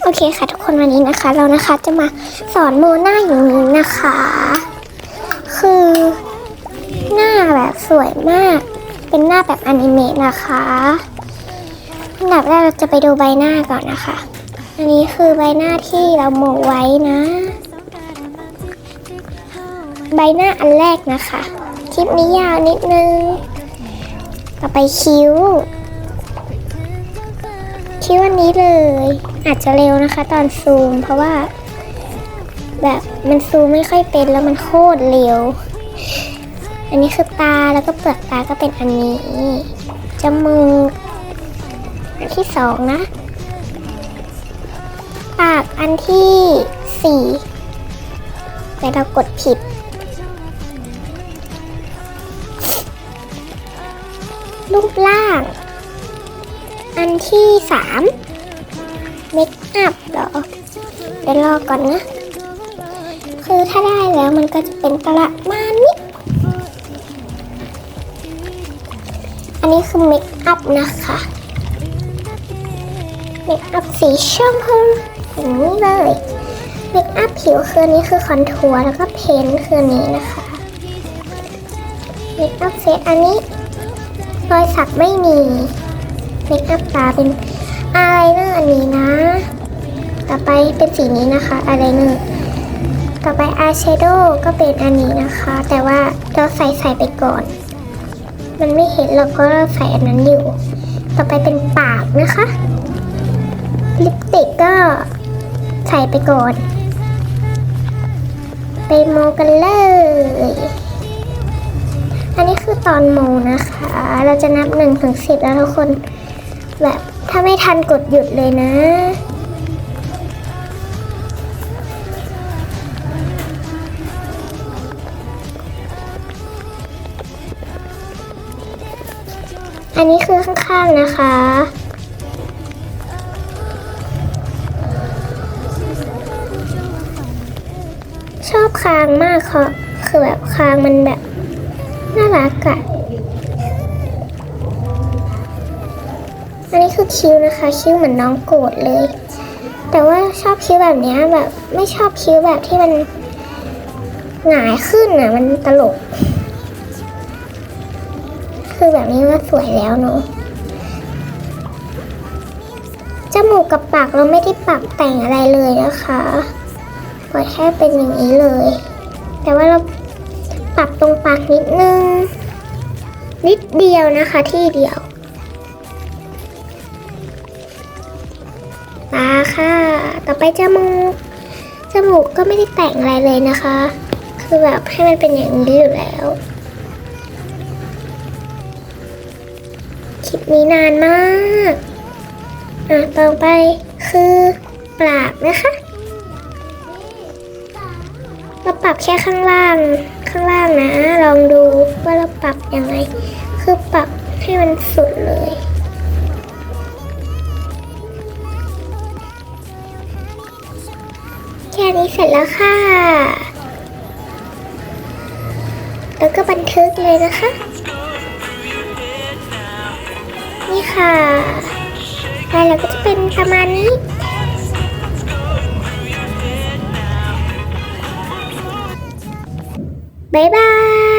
โอเคค่ะทุกคนวันนี้นะคะ เรานะคะจะมาสอนโมหน้าอย่างนี้นะคะ คือหน้าแบบสวยมาก เป็นหน้าแบบอนิเมะนะคะอันดับแรกเราจะไปดูใบหน้าก่อนนะคะ อันนี้คือใบหน้าที่เราโมไว้นะ ใบหน้าอันแรกนะคะ คลิปนี้ยาวนิดนึง ต่อไปคิ้ว คิดวันนี้เลย อาจจะเร็วนะคะตอนซูม เพราะว่า แบบมันซูมไม่ค่อยเป็นแล้วมันโคตรเร็ว อันนี้คือตาแล้วก็เปลือกตาก็เป็นอันนี้จมูกอันที่สองนะ ปากอันที่สี่แต่เรากดผิดรูปร่าง อันที่สามเมคอัพเหรอเดี๋ยวรอก่อนนะ คือถ้าได้แล้วมันก็จะเป็นประมาณนี้ อันนี้คือเมคอัพนะคะเมคอัพสีชมพูอย่างนี้เลยเมคอัพผิวคือนนี้คือคอนทัวร์แล้วก็เพนคือนนี้นะคะเมคอัพเฟซอันนี้รอยสักไม่มี เมคอัพตาเป็นอายเนอร์อันนี้นะ ต่อไปเป็นสีนี้นะคะอายไลเนอร์ต่อไปอายแชโดว์ก็เป็นอันนี้นะคะ แต่ว่าเราใส่ใส่ไปก่อน มันไม่เห็นเราก็ใส่อันนั้นอยู่ ต่อไปเป็นปากนะคะลิปสติกก็ใส่ไปก่อน ไปโมกันเลย อันนี้คือตอนโมนะคะ เราจะนับหนึ่งถึงสิบแล้วทุกคน แบบถ้าไม่ทันกดหยุดเลยนะ อันนี้คือข้างๆนะคะชอบคางมากค่ะคือแบบคางมันแบบน่ารักอะ อันนี้คือคิ้วนะคะ คิ้วเหมือนน้องโกรธเลย แต่ว่าชอบคิ้วแบบเนี้ยแบบไม่ชอบคิ้วแบบที่มันหงายขึ้นอะ มันตลก คือแบบนี้ว่าสวยแล้วเนาะจมูกกับปากเราไม่ได้ปรับแต่งอะไรเลยนะคะปล่อยแค่เป็นอย่างนี้เลย แต่ว่าเราปรับตรงปากนิดนึง นิดเดียวนะคะที่เดียว ต่อไปจมูก จมูกก็ไม่ได้แต่งอะไรเลยนะคะ คือแบบให้มันเป็นอย่างนี้อยู่แล้วคลิปนี้นานมาก อะต่อไปคือปากนะคะ เราปรับแค่ข้างล่าง ข้างล่างนะ ลองดูว่าเราปรับยังไง คือปรับให้มันสุดเลย ค่นี้เสร็จแล้วค่ะ แล้วก็บันทึกเลยนะคะ นี่ค่ะแล้วเราก็จะเป็นประมาณนี้บ๊ายบาย